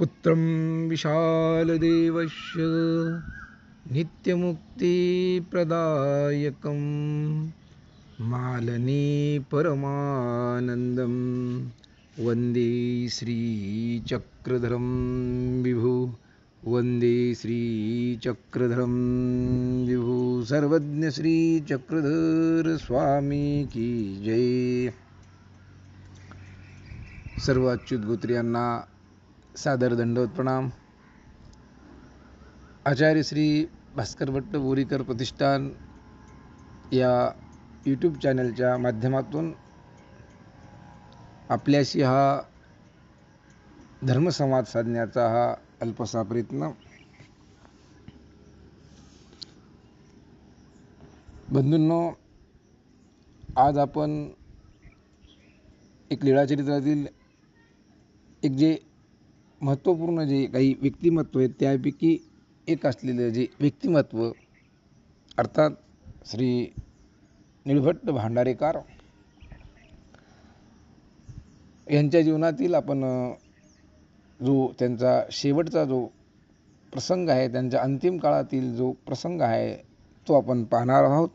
पुत्रं विशालदेवस्य नित्यमुक्तिप्रदायकं मालनी परमानन्दं वन्दे श्रीचक्रधरं विभु वन्दे श्रीचक्रधरं विभु। सर्वज्ञ श्रीचक्रधरस्वामी की जय। सर्व अच्युत गोत्रियांना सादर दंडवत प्रणाम. आचार्य श्री भास्कर भट्ट बोरीकर प्रतिष्ठान या यूट्यूब चॅनलच्या माध्यमातून आपल्याशी हा धर्मसंवाद साधण्याचा हा अल्पसा प्रयत्न बंधूंनो आज आपण एक लीळाचरित्रातील एक जे महत्त्वपूर्ण जे काही व्यक्तिमत्व आहेत त्यापैकी एक असलेलं जे व्यक्तिमत्व अर्थात श्री निळभट्ट भांडारेकार यांच्या जीवनातील आपण जो त्यांचा शेवटचा जो प्रसंग आहे त्यांच्या अंतिम काळातील जो प्रसंग आहे तो आपण पाहणार आहोत.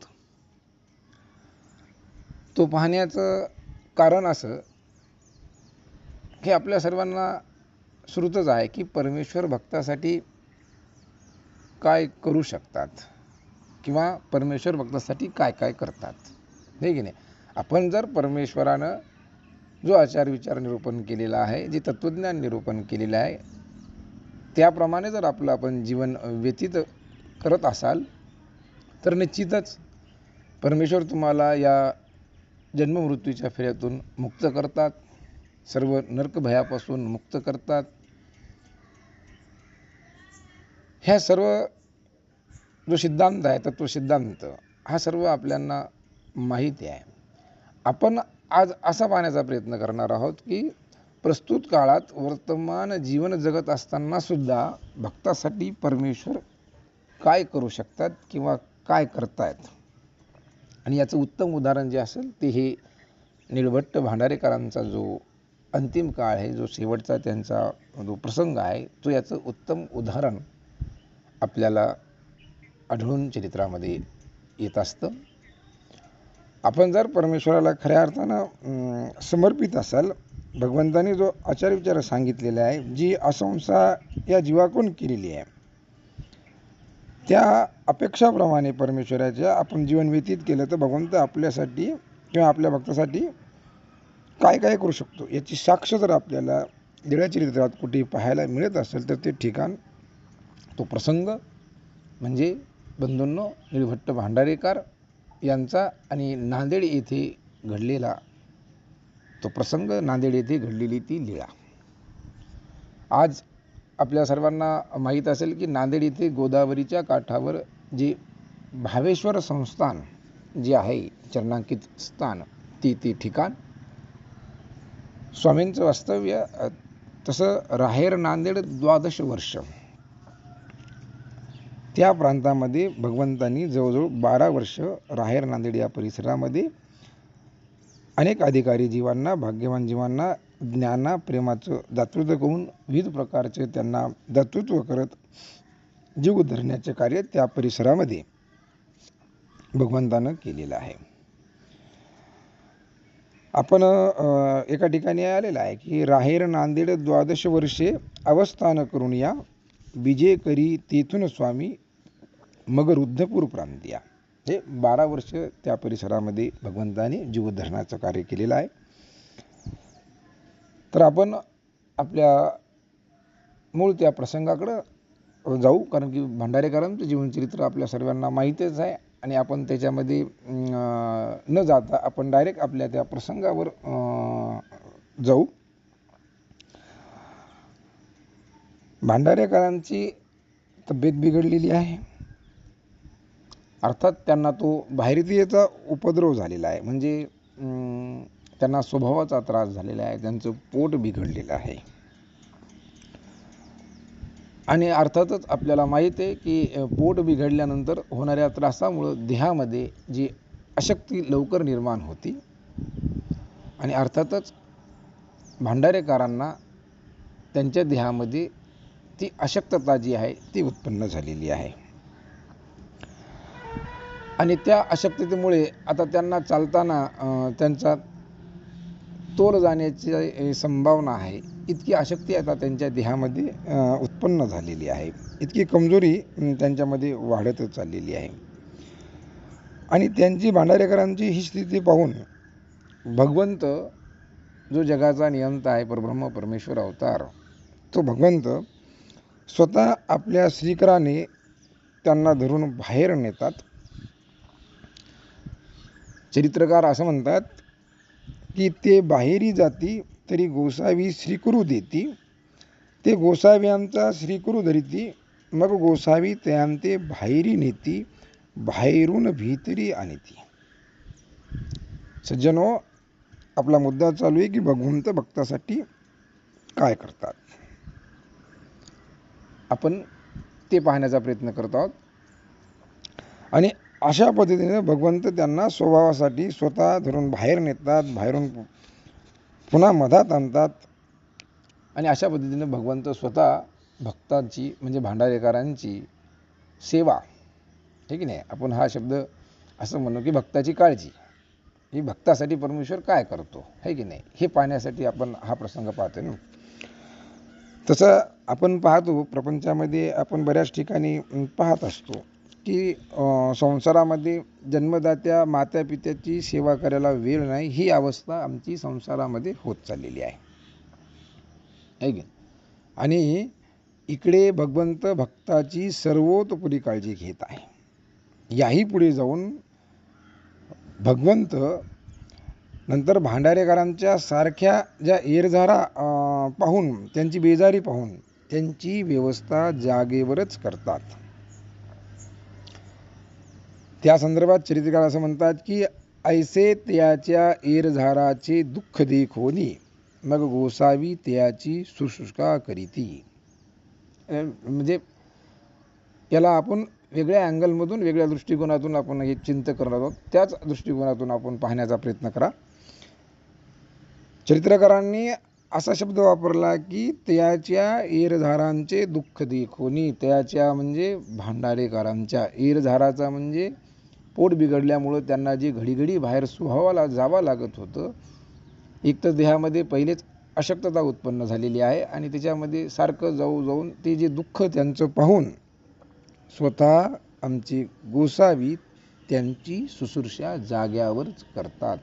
तो पाहण्याचं कारण असं हे आपल्या सर्वांना श्रुतच आहे की परमेश्वर भक्तासाठी काय करू शकतात? किंवा परमेश्वर भक्तासाठी काय काय करतात? हे की नाही? आपण जर परमेश्वरानं जो आचार विचार निरूपण केलेला आहे जे तत्त्वज्ञान निरूपण केलेलं आहे त्याप्रमाणे जर आपलं आपण जीवन व्यतीत करत असाल तर निश्चितच परमेश्वर तुम्हाला या जन्ममृत्यूच्या फेऱ्यातून मुक्त करतात. सर्व नरकभयापासून मुक्त करतात. ह्या सर्व जो सिद्धांत आहे तत्वसिद्धांत हा सर्व आपल्यांना माहिती आहे. आपण आज असा पाहण्याचा प्रयत्न करणार आहोत की प्रस्तुत काळात वर्तमान जीवन जगत असताना सुद्धा भक्तासाठी परमेश्वर काय करू शकतात किंवा काय करतायत? आणि याचं उत्तम उदाहरण जे असेल ते हे निळभट्ट भांडारेकरांचा जो अंतिम काळ आहे जो शेवटचा त्यांचा जो प्रसंग आहे तो याचं उत्तम उदाहरण आपल्याला आढळून चरित्रामध्ये येत असतं. आपण जर परमेश्वराला खऱ्या अर्थानं समर्पित असाल भगवंताने जो आचार विचार सांगितलेला आहे जी असंसा या जीवाकडून केलेली आहे त्या अपेक्षाप्रमाणे परमेश्वराच्या आपण जीवन व्यतीत केलं तर भगवंत आपल्यासाठी किंवा आपल्या भक्तासाठी काय काय करू शकतो? याची साक्ष जर आपल्याला दिळ्या चरित्रात कुठे पाहायला मिळत असेल तर ते ठिकाण तो प्रसंग म्हणजे बंधूंनो निळभट्ट भांडारेकर यांचा आणि नांदेड येथे घडलेला तो प्रसंग नांदेड येथे घडलेली ती लीळा. आज आपल्या सर्वांना माहीत असेल की नांदेड येथे गोदावरीच्या काठावर जे भावेश्वर संस्थान जे आहे चरणांकित स्थान ते ते ठिकाण स्वामींचं वास्तव्य तसं राहेर नांदेड द्वादश वर्ष. त्या प्रांतामध्ये भगवंतांनी जवळजवळ बारा वर्ष राहेर नांदेड या परिसरामध्ये अनेक अधिकारी जीवांना भाग्यवान जीवांना ज्ञाना प्रेमाचं दातृत्व करून विविध प्रकारचे त्यांना दातृत्व करत जीव धरण्याचे कार्य त्या परिसरामध्ये भगवंतानं केलेलं आहे. आपण एका ठिकाणी आलेलं आहे की राहेर नांदेड द्वादश वर्षे अवस्थान करून या विजय करी तेथून स्वामी मग रुद्धपूर प्रांतिया हे बारा वर्ष त्या परिसरामध्ये भगवंताने जीवधरणाचं कार्य केलेलं आहे. तर आपण आपल्या मूळ त्या प्रसंगाकडं जाऊ कारण की भंडारेकरांचं जीवनचरित्र आपल्या सर्वांना माहीतच आहे. आणि आपण त्याच्यामध्ये न जाता आपण डायरेक्ट आपल्या त्या प्रसंगावर जाऊ. भांडारेकरांची तब्येत बिघडलेली आहे. अर्थात त्यांना तो भारतीयचा उपद्रव झालेला आहे. म्हणजे त्यांना स्वभावाचा त्रास झालेला आहे. त्यांचं पोट बिघडलेलं आहे. आणि अर्थातच आपल्याला माहीत आहे की पोट बिघडल्यानंतर होणाऱ्या त्रासामुळं देहामध्ये जी अशक्ती लवकर निर्माण होती. आणि अर्थातच भांडारेकरांना त्यांच्या देहामध्ये ती अशक्तता जी आहे ती उत्पन्न झालेली आहे. आणि त्या अशक्ततेमुळे आता त्यांना चालताना त्यांचा तोल जाण्याची संभावना आहे. इतकी अशक्ती आता त्यांच्या देहामध्ये उत्पन्न झालेली आहे. इतकी कमजोरी त्यांच्यामध्ये वाढत चाललेली आहे. आणि त्यांची भांडारेकरांची ही स्थिती पाहून भगवंत जो जगाचा नियंता आहे परब्रह्म परमेश्वर अवतार तो भगवंत स्वतः आपल्या श्रीकराने त्यांना धरून बाहेर नेतात. चरित्रकार असं म्हणतात की ते बाहेरी जाती तरी गोसावी श्रीकुरू देती. ते गोसाव्यांचा श्रीकुरू धरिती. मग गोसावी त्यांते बाहेरी नेती. बाहेरून भीतरी आणती. सज्जनो आपला मुद्दा चालू आहे की भगवंत भक्तासाठी काय करतात? आपण ते पाहण्याचा प्रयत्न करत आहोत. आणि अशा पद्धतीने भगवंत त्यांना स्वभावासाठी स्वतः धरून बाहेर नेतात बाहेरून पुन्हा मधात आणतात. आणि अशा पद्धतीने भगवंत स्वतः भक्तांची म्हणजे भांडारेकरांची सेवा. ठीक नाही? आपण हा शब्द असं म्हणू की भक्ताची काळजी. ही भक्तासाठी परमेश्वर काय करतो? है की नाही? हे पाहण्यासाठी आपण हा प्रसंग पाहतो ना. तसं आपण पाहतो प्रपंचामध्ये आपण बऱ्याच ठिकाणी पाहत असतो. की संसारामध्ये जन्मदात्या मातापित्याची सेवा करायला वेळ नाही ही अवस्था आमची संसारामध्ये होत चाललेली आहे. की आणि इकडे भगवंत भक्ताची सर्वतोपरी काळजी घेत आहे. याही पुढे जाऊन भगवंत नंतर भांडारेकरांच्या सारख्या ज्या एरझारा पाहून त्यांची बेजारी पाहून त्यांची व्यवस्था जागेवरच करतात. त्या संदर्भात चरित्रकार असं म्हणतात की ऐसे त्याच्या एरझाराचे दुःख देखोनी मग गोसावी त्याची सुशुष्का करीती. म्हणजे याला आपण वेगळ्या अँगलमधून वेगळ्या दृष्टिकोनातून आपण हे चिंत करत आहोत. त्याच दृष्टिकोनातून आपण पाहण्याचा प्रयत्न करा. चरित्रकारांनी असा शब्द वापरला की त्याच्या एरझारांचे दुःख देखोनी त्याच्या म्हणजे भांडारेकरांच्या एरझाराचा म्हणजे पोट बिघडल्यामुळं त्यांना जे घडीघडी बाहेर सुहावाला जावं लागत होतं एक तर देहामध्ये पहिलेच अशक्तता उत्पन्न झालेली आहे आणि त्याच्यामध्ये सारखं जाऊ जाऊन ते जे दुःख त्यांचं पाहून स्वतः आमची गोसावी त्यांची शुश्रूषा जाग्यावरच करतात.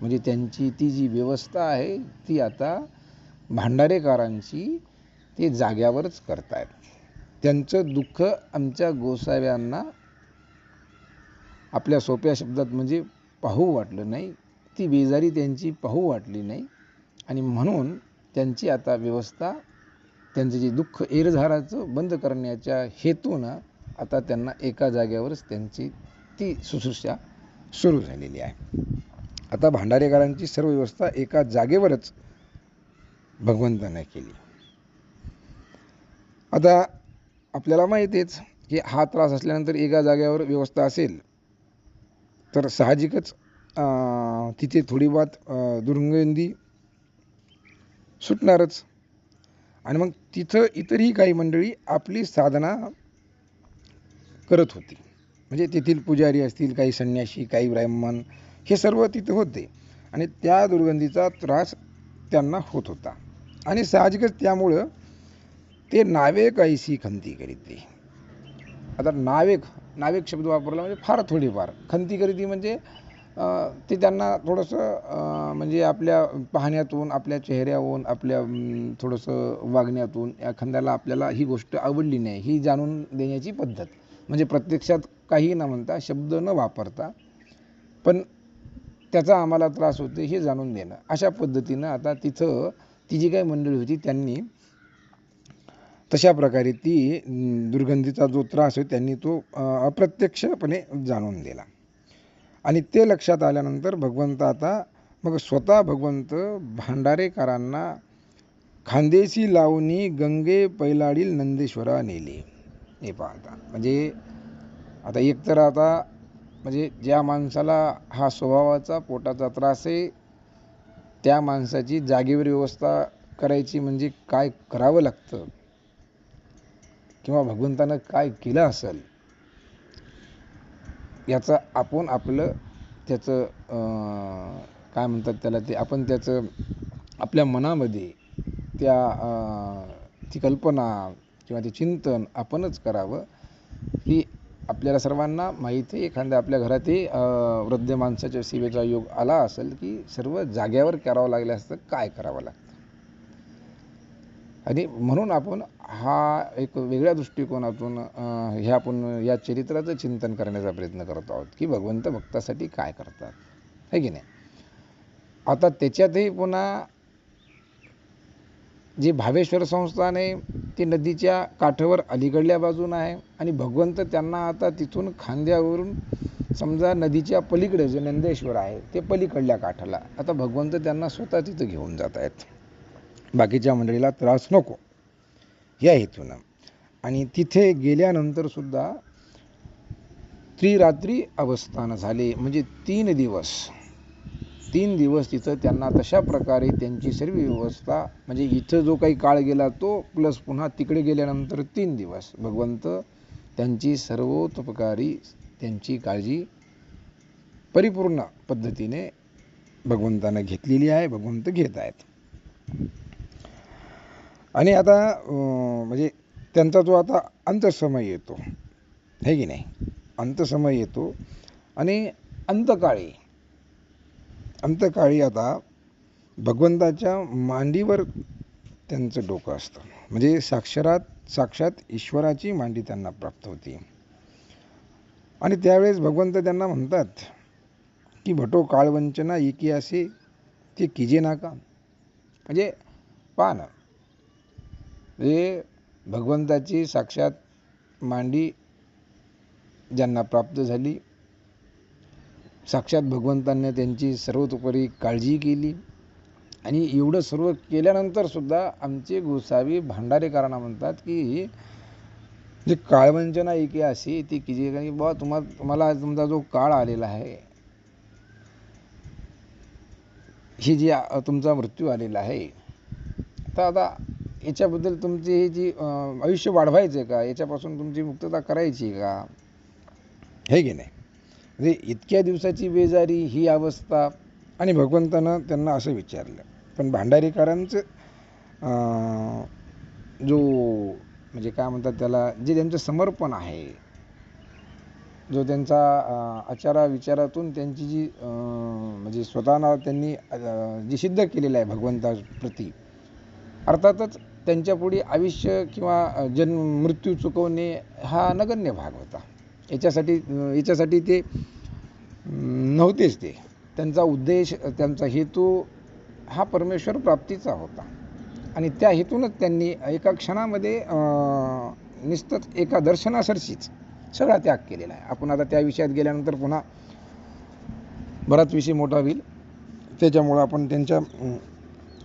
म्हणजे त्यांची ती जी व्यवस्था आहे ती आता भांडारेकरांची ते जाग्यावरच करतायत. त्यांचं दुःख आमच्या गोसाव्यांना आपल्या सोप्या शब्दात म्हणजे पाहू वाटलं नाही. ती बेजारी त्यांची पाहू वाटली नाही. आणि म्हणून त्यांची आता व्यवस्था त्यांचं जे दुःख एरझाराचं बंद करण्याच्या हेतूनं आता त्यांना एका जाग्यावरच त्यांची ती शुश्रूषा सुरू झालेली आहे. आता भांडारेकरांची सर्व व्यवस्था एका जागेवरच भगवंताने केली. आता आपल्याला माहितीच की हा त्रास असल्यानंतर एका जागेवर व्यवस्था असेल. तर साहजिकच तिथे थोडी बहुत दुर्गंधी सुटणारच. आणि मग तिथं इतरही काही मंडळी आपली साधना करत होती. म्हणजे तेथील पुजारी असतील काही संन्यासी काही ब्राह्मण हे सर्व तिथं होते. आणि त्या दुर्गंधीचा त्रास त्यांना होत होता. आणि साहजिकच त्यामुळं ते नावेक ऐशी खंती करीत आता नावेक नावेक शब्द वापरला म्हणजे फार थोडीफार. खंती खरेदी म्हणजे ते त्यांना थोडंसं म्हणजे आपल्या पाहण्यातून आपल्या चेहऱ्यावरून आपल्या थोडंसं वागण्यातून एखाद्याला आपल्याला ही गोष्ट आवडली नाही ही जाणून देण्याची पद्धत. म्हणजे प्रत्यक्षात काही न म्हणता शब्द न वापरता पण त्याचा आम्हाला त्रास होते हे जाणून देणं. अशा पद्धतीनं आता तिथं ती जी काही मंडळी होती त्यांनी तशा प्रकारे ती दुर्गंधीचा जो त्रास आहे त्यांनी तो अप्रत्यक्षपणे जाणून दिला. आणि ते लक्षात आल्यानंतर भगवंत आता मग स्वतः भगवंत भांडारेकरांना खांदेशी लावणी गंगे पैलाडील नंदेश्वरा नेले. हे पाहता. म्हणजे आता एकतर आता म्हणजे ज्या माणसाला हा स्वभावाचा पोटाचा त्रास आहे त्या माणसाची जागेवर व्यवस्था करायची म्हणजे काय करावं लागतं? किंवा भगवंतानं काय केलं असेल याचं आपण आपलं त्याचं काय म्हणतात त्याला ते आपण त्याचं आपल्या मनामध्ये त्या ती कल्पना किंवा ते चिंतन आपणच करावं. ही आपल्याला सर्वांना माहिती आहे. एखाद्या आपल्या घरातही वृद्ध माणसाच्या सेवेचा योग आला असेल की सर्व जाग्यावर करावं लागलं असतं काय करावं लागतं? आणि म्हणून आपण हा एक वेगळ्या दृष्टिकोनातून हे आपण या चरित्राचं चिंतन करण्याचा प्रयत्न करत आहोत की भगवंत भक्तासाठी काय करतात. है की नाही? आता त्याच्यातही पुन्हा जी भावेश्वर संस्थान आहे ती नदीच्या काठावर अलीकडल्या बाजून आहे आणि भगवंत त्यांना आता तिथून खांद्यावरून समजा नदीच्या पलीकडे जे नंदेश्वर आहे ते पलीकडल्या काठाला. आता भगवंत त्यांना स्वतः तिथं घेऊन जात आहेत. बाकीच्या मंडळीला त्रास नको. या हेतूनं. आणि तिथे गेल्यानंतर सुद्धा त्रिरात्री अवस्थान झाले. म्हणजे तीन दिवस. तीन दिवस तिथं त्यांना तशा प्रकारे त्यांची सर्व व्यवस्था म्हणजे इथं जो काही काळ गेला तो प्लस पुन्हा तिकडे गेल्यानंतर तीन दिवस. भगवंत त्यांची सर्वोतोपकारी त्यांची काळजी परिपूर्ण पद्धतीने भगवंतानं घेतलेली आहे भगवंत घेत आहेत. आणि आता म्हणजे त्यांचा जो आता अंतसमय येतो है की नाही? अंतसमय येतो आणि अंतकाळी अंतकाळी आता भगवंताच्या मांडीवर त्यांचं डोकं असतं. म्हणजे साक्षरात साक्षात ईश्वराची मांडी त्यांना प्राप्त होती. आणि त्यावेळेस भगवंत त्यांना म्हणतात की भटो काळवंचना एकी असे ते किजे नाका? म्हणजे पहा ना हे भगवंताची साक्षात मांडी ज्यांना प्राप्त झाली साक्षात भगवंतांनी त्यांची सर्वतोपरी काळजी केली आणि एवढं सर्व केल्यानंतर सुद्धा आमचे गोसावी भांडारेकरांना म्हणतात की जे काळवंचना एके अशी ती की जे काही बुवा तुम्हा तुम्हाला तुमचा जो काळ आलेला आहे ही जी तुमचा मृत्यू आलेला आहे तर आता याच्याबद्दल तुमची ही जी आयुष्य वाढवायचं आहे का? याच्यापासून तुमची मुक्तता करायची आहे का? हे की नाही? म्हणजे इतक्या दिवसाची बेजारी ही अवस्था आणि भगवंतानं त्यांना असं विचारलं. पण भांडारीकरांचं जो म्हणजे काय म्हणतात त्याला जे त्यांचं समर्पण आहे जो त्यांचा आचारा विचारातून त्यांची जी म्हणजे स्वतःला त्यांनी जी सिद्ध केलेलं आहे भगवंताप्रती अर्थातच त्यांच्यापुढे आयुष्य किंवा जन्म मृत्यू चुकवणे हा नगण्य भाग होता. याच्यासाठी याच्यासाठी ते नव्हतेच ते. त्यांचा उद्देश त्यांचा हेतू हा परमेश्वर प्राप्तीचा होता. आणि त्या हेतूनच त्यांनी एका क्षणामध्ये अं, एका दर्शनासरशीच सगळा त्याग केलेला आहे. आपण आता त्या विषयात गेल्यानंतर पुन्हा बराच विषय मोठा होईल. त्याच्यामुळं आपण त्यांच्या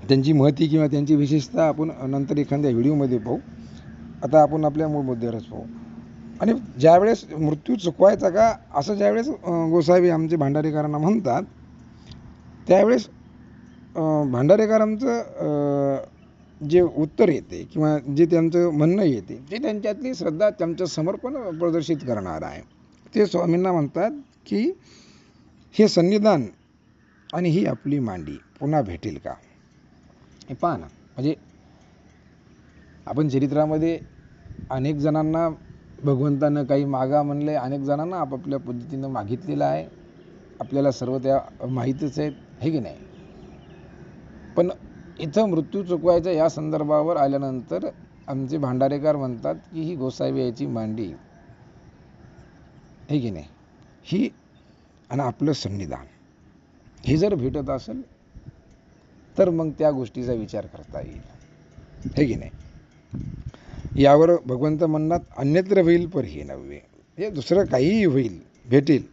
त्यांची महती किंवा त्यांची विशेषता आपण नंतर एखाद्या व्हिडिओमध्ये पाहू. आता आपण आपल्या मूळ मुद्द्यावरच पाहू. आणि ज्यावेळेस मृत्यू चुकवायचा का असं ज्यावेळेस गोसावी आमचे भांडारेकरांना म्हणतात त्यावेळेस भांडारेकरांचं जे उत्तर येते किंवा जे त्यांचं म्हणणं येते ते त्यांच्यातली श्रद्धा त्यांचं समर्पण प्रदर्शित करणार आहे. ते स्वामींना म्हणतात की हे संविधान आणि ही आपली मांडी पुन्हा भेटेल का? हे पहा ना म्हणजे आपण चरित्रामध्ये अनेक जणांना भगवंतानं काही मागा म्हणले अनेक जणांना आपापल्या पद्धतीनं मागितलेलं आहे. आपल्याला सर्व त्या माहीतच आहेत हे की नाही? पण इथं मृत्यू चुकवायचा या संदर्भावर आल्यानंतर आमचे भांडारेकर म्हणतात की ही गोसावी याची मांडी. हे की नाही? ही आणि आपलं संनिधान हे जर भेटत असेल तर मग त्या गोष्टीचा विचार करता येईल. हे की नाही? यावर भगवंत म्हणतात अन्यत्र होईल पर हे नव्हे. हे दुसरं काहीही होईल भेटेल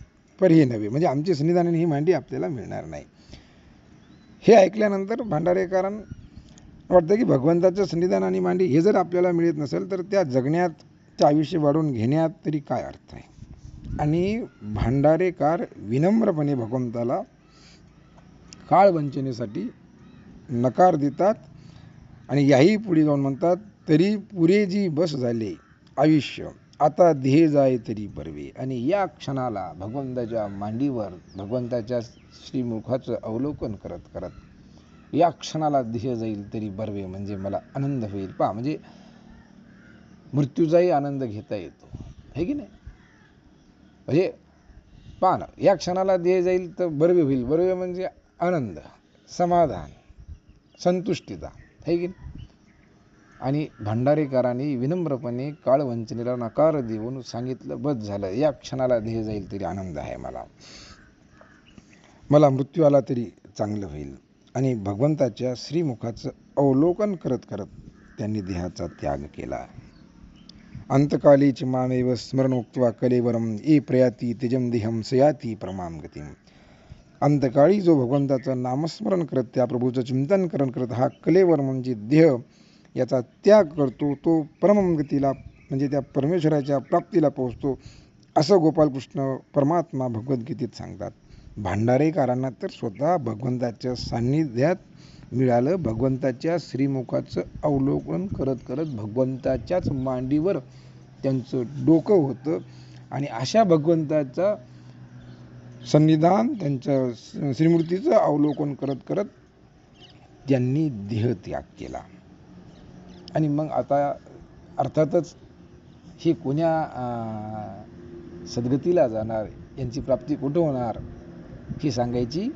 पर हे नव्हे. म्हणजे आमची सन्निधान आणि ही मांडी आपल्याला मिळणार नाही. हे ऐकल्यानंतर भांडारेकरांना वाटतं की भगवंताचं सन्निधान आणि मांडी हे जर आपल्याला मिळत नसेल तर त्या जगण्यात ते आयुष्य वाढवून घेण्यात तरी काय अर्थ आहे? आणि भांडारेकार विनम्रपणे भगवंताला काळ वंचनेसाठी नकार देतात आणि याही पुढे जाऊन म्हणतात तरी पुरे जी बस झाले आयुष्य आता ध्येय जाय तरी बरवे. आणि या क्षणाला भगवंताच्या मांडीवर भगवंताच्या श्रीमुखाचं अवलोकन करत करत या क्षणाला ध्येय जाईल तरी बरवे म्हणजे मला आनंद होईल. पहा म्हणजे मृत्यूचाही आनंद घेता येतो. हे की नाही? म्हणजे पहा ना या क्षणाला ध्येय जाईल तर बरवे होईल. बरवे म्हणजे आनंद समाधान. संतुष्टीचा. है की आणि भंडारेकरांनी विनम्रपणे काळवंचनेला नकार देऊन सांगितलं बस झालं. या क्षणाला ध्येय जाईल तरी आनंद आहे मला. मला मृत्यू आला तरी चांगलं होईल. आणि भगवंताच्या श्रीमुखाचं अवलोकन करत करत त्यांनी देहाचा त्याग केला. अंतकालीच मामेव स्मरणोक्त्वा कलेवरम ए प्रयाती तेजम देहम सयाती प्रमाम गतीम. अंतकाळी जो भगवंताचं नामस्मरण करत त्या प्रभूचं चिंतन करण करत हा कलेवर म्हणजे देह याचा त्याग करतो तो परमगतीला म्हणजे त्या परमेश्वराच्या प्राप्तीला पोहोचतो असं गोपालकृष्ण परमात्मा भगवद्गीतेत सांगतात. भांडारेकारांना तर स्वतः भगवंताच्या सान्निध्यात मिळालं भगवंताच्या श्रीमुखाचं अवलोकन करत करत भगवंताच्याच मांडीवर त्यांचं डोकं होतं आणि अशा भगवंताचा सन्निधान त्यांच्या श्रीमूर्तीचं अवलोकन करत करत त्यांनी देहत्याग केला. आणि मग आता अर्थातच हे कोण्या सद्गतीला जाणार यांची प्राप्ती कुठं होणार ही सांगायची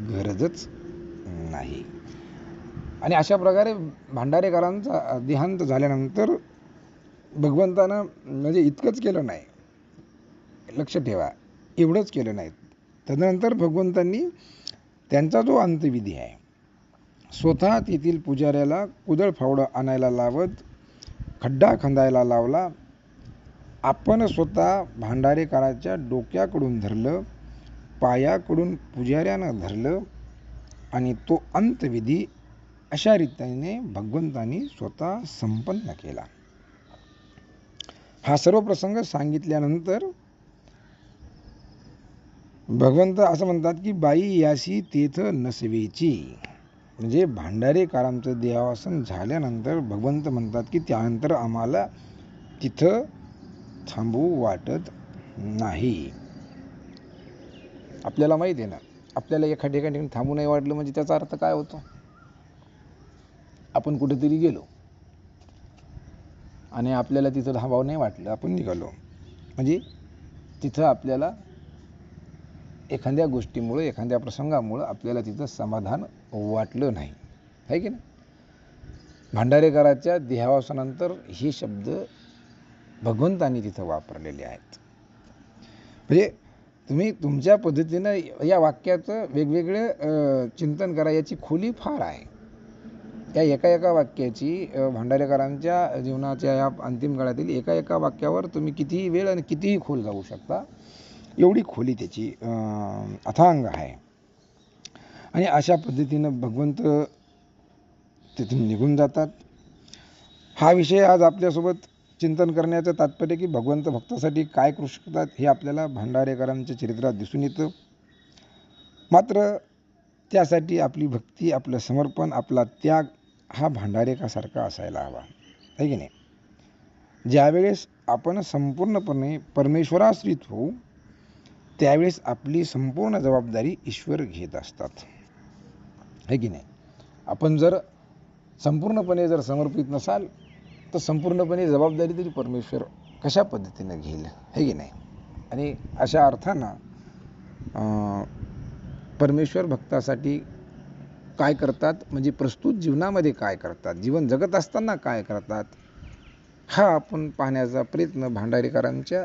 गरजच नाही. आणि अशा प्रकारे भांडारेकरांचा देहांत झाल्यानंतर भगवंतानं म्हणजे इतकंच केलं नाही. लक्ष ठेवा. एवढंच केलं नाही तदनंतर भगवंतांनी त्यांचा जो अंतविधी आहे स्वतः तेथील पुजाऱ्याला कुदळ फावडं आणायला लावत खड्डा खंदायला लावला. आपण स्वतः भांडारेकाराच्या डोक्याकडून धरलं पायाकडून पुजाऱ्यानं धरलं आणि तो अंतविधी अशा रीतीने भगवंतांनी स्वतः संपन्न केला. हा सर्व प्रसंग सांगितल्यानंतर भगवंत असं म्हणतात की बाई याशी तेथ नसवेची. म्हणजे भांडारेकारांचं देवासन झाल्यानंतर भगवंत म्हणतात की त्यानंतर आम्हाला तिथं थांबू वाटत नाही. आपल्याला माहिती आहे ना आपल्याला एखाद्या ठिकाणी थांबू नाही वाटलं म्हणजे त्याचा अर्थ काय होतो? आपण कुठेतरी गेलो आणि आपल्याला तिथं थांबावं नाही वाटलं आपण निघालो. म्हणजे तिथं आपल्याला एखाद्या गोष्टीमुळं एखाद्या प्रसंगामुळं आपल्याला तिथं समाधान वाटलं नाही. आहे की नाही? भांडारेकराच्या देहावासानंतर हे शब्द भगवंतांनी तिथं वापरलेले आहेत. म्हणजे तुम्ही तुमच्या पद्धतीनं या वाक्याचं वेगवेगळे चिंतन करा याची खोली फार आहे. या एका एका वाक्याची भांडारेकरांच्या जीवनाच्या या अंतिम काळातील एका एका वाक्यावर तुम्ही कितीही वेळ आणि कितीही खोल जाऊ शकता एवढी खोली त्याची अथांग आहे. आणि अशा पद्धतीनं भगवंत तिथून निघून जातात. हा विषय आज आपल्यासोबत चिंतन करण्याचं तात्पर्य की भगवंत भक्तासाठी काय करू शकतात हे आपल्याला भांडारेकरांच्या चरित्रात दिसून येतं. मात्र त्यासाठी आपली भक्ती आपलं समर्पण आपला त्याग हा भांडारेकासारखा असायला हवा. आहे की नाही? ज्यावेळेस आपण संपूर्णपणे परमेश्वराश्रित होऊ त्यावेळेस आपली संपूर्ण जबाबदारी ईश्वर घेत असतात. हे की नाही? आपण जर संपूर्णपणे जर समर्पित नसाल तर संपूर्णपणे जबाबदारी तरी परमेश्वर कशा पद्धतीनं घेईल? है की नाही? आणि अशा अर्थानं परमेश्वर भक्तासाठी काय करतात? म्हणजे प्रस्तुत जीवनामध्ये काय करतात? जीवन जगत असताना काय करतात? हा आपण पाहण्याचा प्रयत्न भांडारेकरांच्या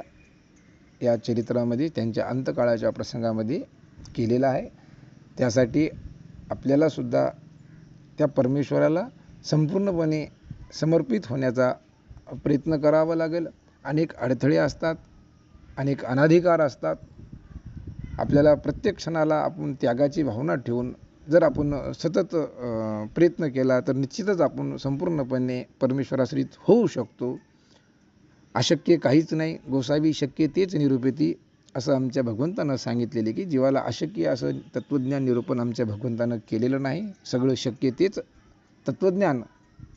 या चरित्रामध्ये त्यांच्या अंतकाळाच्या प्रसंगामध्ये केलेला आहे. त्यासाठी आपल्यालासुद्धा त्या परमेश्वराला संपूर्णपणे समर्पित होण्याचा प्रयत्न करावा लागेल. अनेक अडथळे असतात अनेक अनाधिकार असतात. आपल्याला प्रत्येक क्षणाला आपण त्यागाची भावना ठेवून जर आपण सतत प्रयत्न केला तर निश्चितच आपण संपूर्णपणे परमेश्वराश्रित होऊ शकतो. अशक्य काहीच नाही. गोसावी शक्य तेच निरूपेती असं आमच्या भगवंतानं सांगितलेले की जीवाला अशक्य असं तत्त्वज्ञान निरूपण आमच्या भगवंतानं केलेलं नाही. सगळं शक्य तेच तत्त्वज्ञान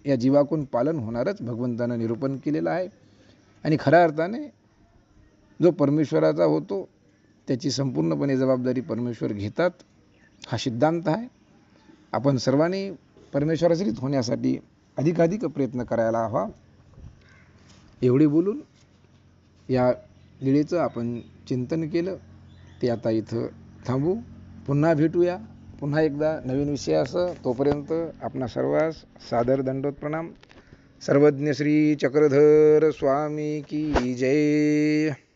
या जीवाकून पालन होणारच भगवंतानं निरूपण केलेलं आहे. आणि खऱ्या अर्थाने जो परमेश्वराचा होतो त्याची संपूर्णपणे जबाबदारी परमेश्वर घेतात हा सिद्धांत आहे. आपण सर्वांनी परमेश्वराचरित होण्यासाठी अधिकाधिक प्रयत्न करायला हवा. एवढे बोलून या लीळेचं आपण चिंतन केलं. ते आता इथं थांबू. पुन्हा भेटूया. पुन्हा एकदा नवीन विषय असं. तोपर्यंत आपणा सर्वांस सादर दंडोत प्रणाम. सर्वज्ञ श्री चक्रधर स्वामी की जय.